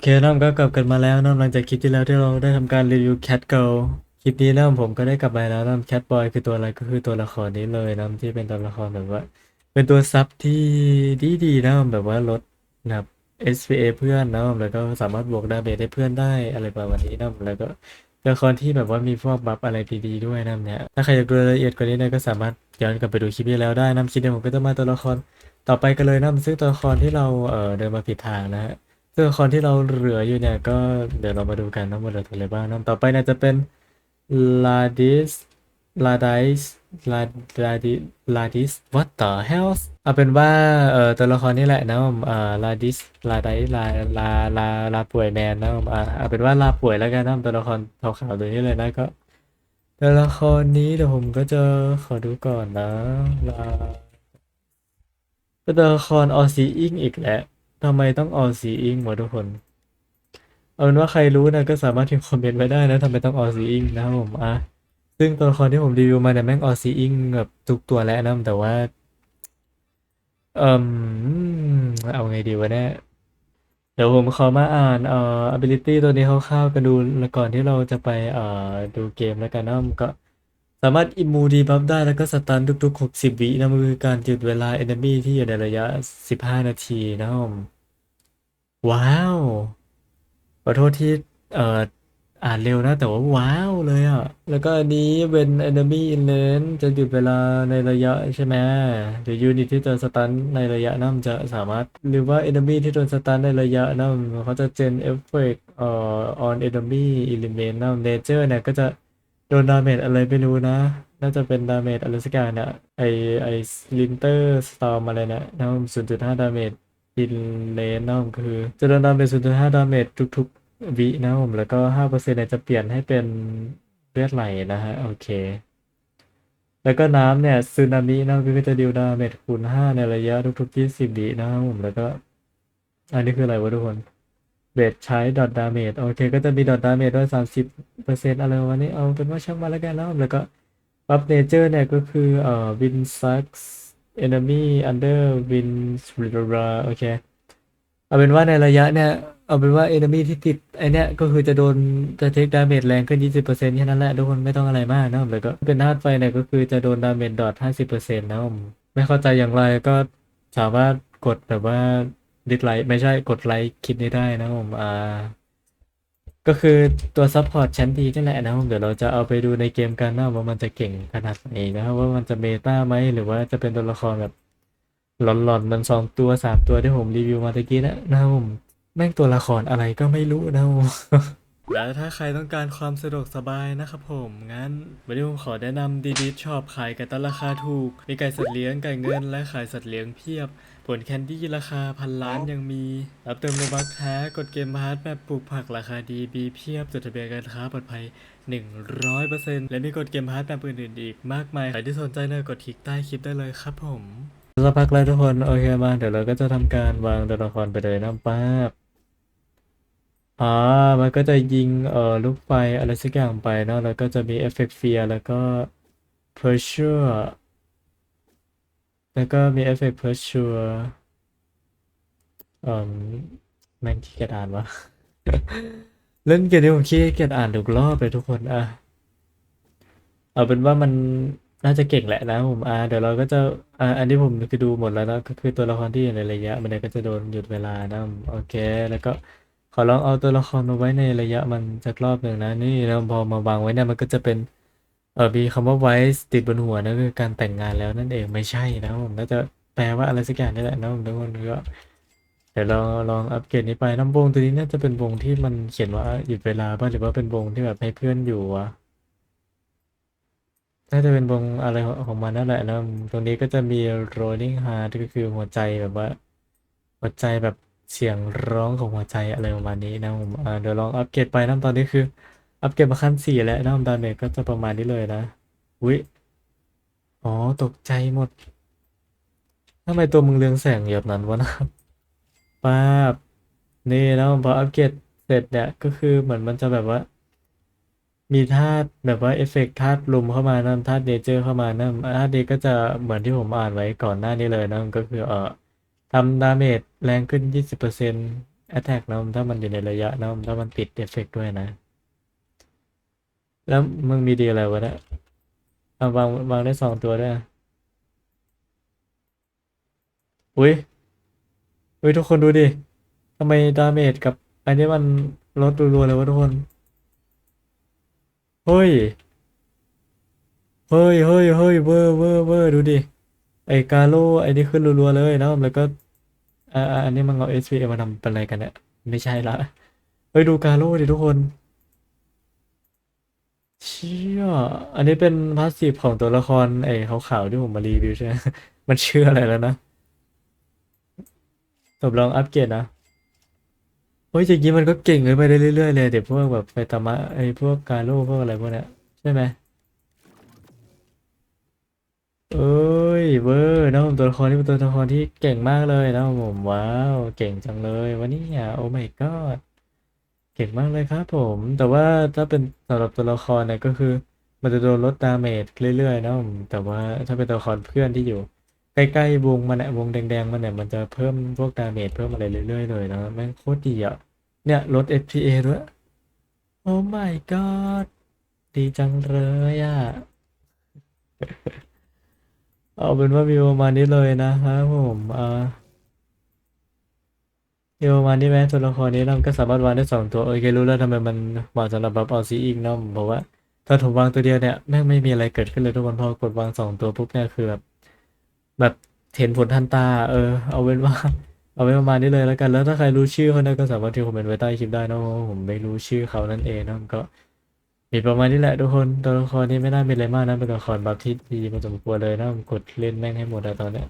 เคน้ำก็กลับกันมาแล้วน้ำหลังจากคลิปที่แล้วที่เราได้ทำการรีวิว Cat Girl คลิปนี้น้ำผมก็ได้กลับมาแล้วน้ำ Cat Boy คือตัวอะไรก็คือตัวละครนี้เลยน้ำที่เป็นตัวละครแบบว่า เป็นตัวซับที่ดีดีๆน้ำแบบว่าลดนะครับ SPA เพื่อนน้ำแล้วก็สามารถบวกดาเมจให้เพื่อนได้อะไรประมาณนี้น้ำแล้วก็ตัวละครที่แบบว่ามีพวกบัฟอะไรดีๆด้วยน้ำเนี่ย ถ้าใครอยากดูรายละเอียดกว่านี้เนี่ยก็สามารถย้อนกลับไปดูคลิปที่แล้วได้น้ำคลิปนี้ผมก็จะมาตัวละครต่อไปกันเลยน้ำซึ่งตัวละครที่เราเอ่อเดินมาผิดทางนะฮะ ตัวละครที่เราเหลืออยู่เนี่ยก็เดี๋ยวเรามาดูกันนะว่าเหลือตัวอะไรบ้างนะต่อไปเนี่ยจะเป็นลาดิสลาดิสลาลาดิลาดิส what the hell เอาเป็นว่าเอ่อตัวละครนี่แหละนะผมเอ่อลาดิสลาดิสลาลาลาลาป่วยแมนนะผมอ่าเอาเป็นว่าลาป่วยแล้วกันนะตัวละครขาวๆตัวนี้เลยนะก็ตัวละครนี้เดี๋ยวผมก็จะขอดูก่อนนะลาเป็นตัวละครออซีอิงอีกแหละ ทำไมต้องออซีอิงวะทุกคน เอาเป็นว่าใครรู้นะก็สามารถพิมพ์คอมเมนต์ไว้ได้นะทำไมต้องออซีอิงนะครับผมอะซึ่งตัวละครที่ผมรีวิวมาเนี่ยแม่งออซีอิงแบบทุกตัวแล้วนะแต่ว่าเอ่มเอาไงดีวะเนี่ยเดี๋ยวผมขอมาอ่านเอ่อ ability ตัวนี้คร่าวๆกันดูก่อนที่เราจะไปเอ่อดูเกมแล้วกันนะก็ สามารถอิมูดีบัฟได้แล้วก็สตันทุกๆ 60 วินะมันคือการหยุดเวลา enemy ที่อยู่ในระยะ 15 นาทีนะครับผมว้าวขอโทษที่เอ่ออ่านเร็วนะ แต่ว่าว้าวเลยอะ แล้วก็อันนี้เป็น enemy in range จะหยุดเวลาในระยะใช่ไหมหรือ unit ที่โดนสตันในระยะนั้นจะสามารถ หรือว่า enemy ที่โดนสตันในระยะนั้นเขาจะ gen effect เอ่อ on enemy element นั้น nature เนี่ยก็จะ โดนดาเมจอะไรไม่รู้นะ น่าจะเป็นดาเมจอะไรสักอย่างเนี่ยไอไอลินเตอร์สตอมอะไรเนี่ยนะศูนย์จุดห้าดาเมจอินเลนนะผมคือ จะโดนดาเมจ0.5ดาเมจทุกๆวินะผมแล้วก็5%เนี่ยจะเปลี่ยนให้เป็นเลือดไหลนะฮะ โอเค แล้วก็น้ำเนี่ยซึนามินะก็จะดิวดาเมจคูณ5ในระยะทุกๆ20วินะครับผมแล้วก็ อันนี้คืออะไรวะทุกคน เบสใช้ดอทดาเมจโอเค ก็จะมีดอทดาเมจด้วย30%อร์เซ็นต์อะไรวันนี้เอาเป็นว่าช่างมาแล้วกันนะครับแล้วก็บัฟเนเจอร์เนี่ยก็คือเอ่อวินซัก enemy under win โอเค เอาเป็นว่าในระยะเนี่ย เอาเป็นว่า enemy ที่ติดไอเนี้ยก็คือจะโดนจะเทคดาเมจแรงขึ้น 20%แค่นั้นแหละทุกคนไม่ต้องอะไรมากนะแล้วก็เป็นธาตุไฟเนี่ยก็คือจะโดนดาเมจดอท50%นะครับผมไม่เข้าใจอย่างไรก็สามารถกดแบบว่า ดิสไลค์ไม่ใช่กดไลค์คลิปนี้ได้นะผมอ่าก็คือตัวซัพพอร์ตชั้นดีนี่แหละนะผมเดี๋ยวเราจะเอาไปดูในเกมกันนะว่ามันจะเก่งขนาดไหนนะครับว่ามันจะเมตาไหมหรือว่าจะเป็นตัวละครแบบหลอนๆมันสองตัวสามตัวที่ผมรีวิวมาตะกี้นะนะครับผมแม่งตัวละครอะไรก็ไม่รู้นะครับผม และถ้าใครต้องการความสะดวกสบายนะครับผม งั้นวันนี้ผมขอแนะนำดีดีชอบขายไก่ตันราคาถูก มีไก่สัตว์เลี้ยงไก่เงินและขายสัตว์เลี้ยงเพียบ ผลแคนดี้ราคาพันล้านยังมี รับเติมโลบัคแท้กดเกมพาร์ทแบบปลูกผักราคาดีบีเพียบจดทะเบียนการค้าปลอดภัย 100%และมีกดเกมพาร์ทแบบอื่นๆอีกมากมายใครที่สนใจเนี่ยกดคลิกใต้คลิปได้เลยครับผมสักพักแล้วทุกคนโอเคมาเดี๋ยวเราก็จะทำการวางตัวละครไปเลยนะป้าบ อ่ามันก็จะยิงเอ่อลูกไฟอะไรสักอย่างไปเนาะแล้วก็จะมีเอฟเฟกต์เฟียแล้วก็ pressure แล้วก็มีเอฟเฟกต์ pressure เอ่อแม่งขี้เกียจอ่านวะ เล่นเกมนี้ผมขี้เกียจอ่านทุกรอบเลยทุกคนอะเอาเป็นว่ามันน่าจะเก่งแหละนะผมอ่าเดี๋ยวเราก็จะอ่าอันที่ผมคือดูหมดแล้วนะก็คือตัวละครที่อยู่ในระยะ มันก็จะโดนหยุดเวลานะโอเค แล้วก็ ขอลองเอาตัวละครมาไว้ในระยะมันสักรอบหนึ่งนะ นี่แล้วพอมาวางไว้เนี่ยมันก็จะเป็นเออมีคำว่าไว้ติดบนหัวนั่นคือการแต่งงานแล้วนั่นเองไม่ใช่นะผมน่าจะแปลว่าอะไรสักอย่างนี่แหละนะผมทุกคนก็เดี๋ยวเราลองอัปเกรดนี้ไปน้ำวงตัวนี้น่าจะเป็นวงที่มันเขียนว่าหยุดเวลาป่ะหรือว่าเป็นวงที่แบบให้เพื่อนอยู่วะน่าจะเป็นวงอะไรของมันนั่นแหละนะตรงนี้ก็จะมี rolling heart ก็คือหัวใจแบบว่า หัวใจแบบ เสียงร้องของหัวใจอะไรประมาณนี้นะผมเดี๋ยวลองอัปเกรดไปน้ำตอนนี้คือ อัปเกรดมาขั้นสี่แล้วน้ำดาเมจก็จะประมาณนี้เลยนะอุ๊ยอ๋อตกใจหมดทำไมตัวมึงเรืองแสงแบบนั้นวะนะป้าบนี่แล้วพออัปเกรดเสร็จเนี่ยก็คือเหมือนมันจะแบบว่า มีธาตุแบบว่าเอฟเฟกต์ธาตุลมเข้ามานั่นธาตุเนเจอร์เข้ามานั่นธาตุนี้ก็จะเหมือนที่ผมอ่านไว้ก่อนหน้านี้เลยนะก็คือเออ ทำดาเมจแรงขึ้น 20% attack นะถ้ามันอยู่ในระยะนะถ้ามันติดเอฟเฟกต์ด้วยนะ แล้วมึงมีดีอะไรวะเนี่ยเอาวางวางได้สองตัวด้วยอะอุ้ย อุ้ยทุกคนดูดิทำไมดาเมจกับอันนี้มันลดรัวๆเลยวะทุกคน เฮ้ย เฮ้ยเฮ้ยเฮ้ยเวอร์เวอร์เวอร์ดูดิ ไอกาโร่ไอ้นี่ขึ้นรัวๆเลยนะแล้วก็อ่าอันนี้มันเอา SVA มาทำเป็นอะไรกันเนี่ยไม่ใช่ละเฮ้ยดูกาโร่ดิทุกคนเชี่ยอันนี้เป็นพาสซีฟของตัวละครไอ้ขาวๆที่ผมมารีวิวใช่ไหมมันชื่ออะไรแล้วนะทดลองอัปเกรดนะเฮ้ยอย่างนี้มันก็เก่งเลยไปได้เรื่อยๆเลยเดี๋ยวพวกแบบไฟตามะไอ้พวกกาโร่พวกอะไรพวกเนี้ยใช่ไหม เอ้ยเวอร์นะผมตัวละครที่เป็นตัวละครที่เก่งมากเลยนะผมว้าวเก่งจังเลยวันนี้อะโอ้ my god เก่งมากเลยครับผม แต่ว่าถ้าเป็นสำหรับตัวละครเนี่ยก็คือ มันจะโดนลดดาเมจเรื่อยๆนะผมแต่ว่าถ้าเป็นตัวละครเพื่อนที่อยู่ ใกล้ๆวงมันเนี่ยวงแดงๆมันเนี่ยมันจะเพิ่มพวกดาเมจเพิ่มอะไรเรื่อยๆเลยนะแม่งโคตรดีอะเนี่ยลด FPA ด้วยโอ้ my god ดีจังเลยอะ เอาเป็นว่ามีประมาณนี้เลยนะครับผมอ่ามีประมาณนี้ไหมตัวละครนี้เราก็สามารถวางได้สองตัวโอเครู้แล้วทำไมมันเหมาะสำหรับบัฟเอาซีอีกเนาะเพราะว่า ถ้าผมวางตัวเดียวเนี่ยแม่งไม่มีอะไรเกิดขึ้นเลยทุกคนพอกดวางสองตัวปุ๊บเนี่ยคือแบบแบบเห็นผลทันตา เออ เอาเป็นว่าเอาไว้ประมาณนี้เลยแล้วกัน แล้วถ้าใครรู้ชื่อเขาเนี่ยก็สามารถที่คอมเมนต์ไว้ใต้คลิปได้นะผมไม่รู้ชื่อเขานั่นเองเนะก็ มีประมาณนี้แหละทุกคนตัวละครนี้ไม่น่ามีอะไรมากนะเป็นตัวละครบัฟที่ดีพอสมควรเลยนะผมกดเล่นแม่งให้หมดอะตอนเนี้ย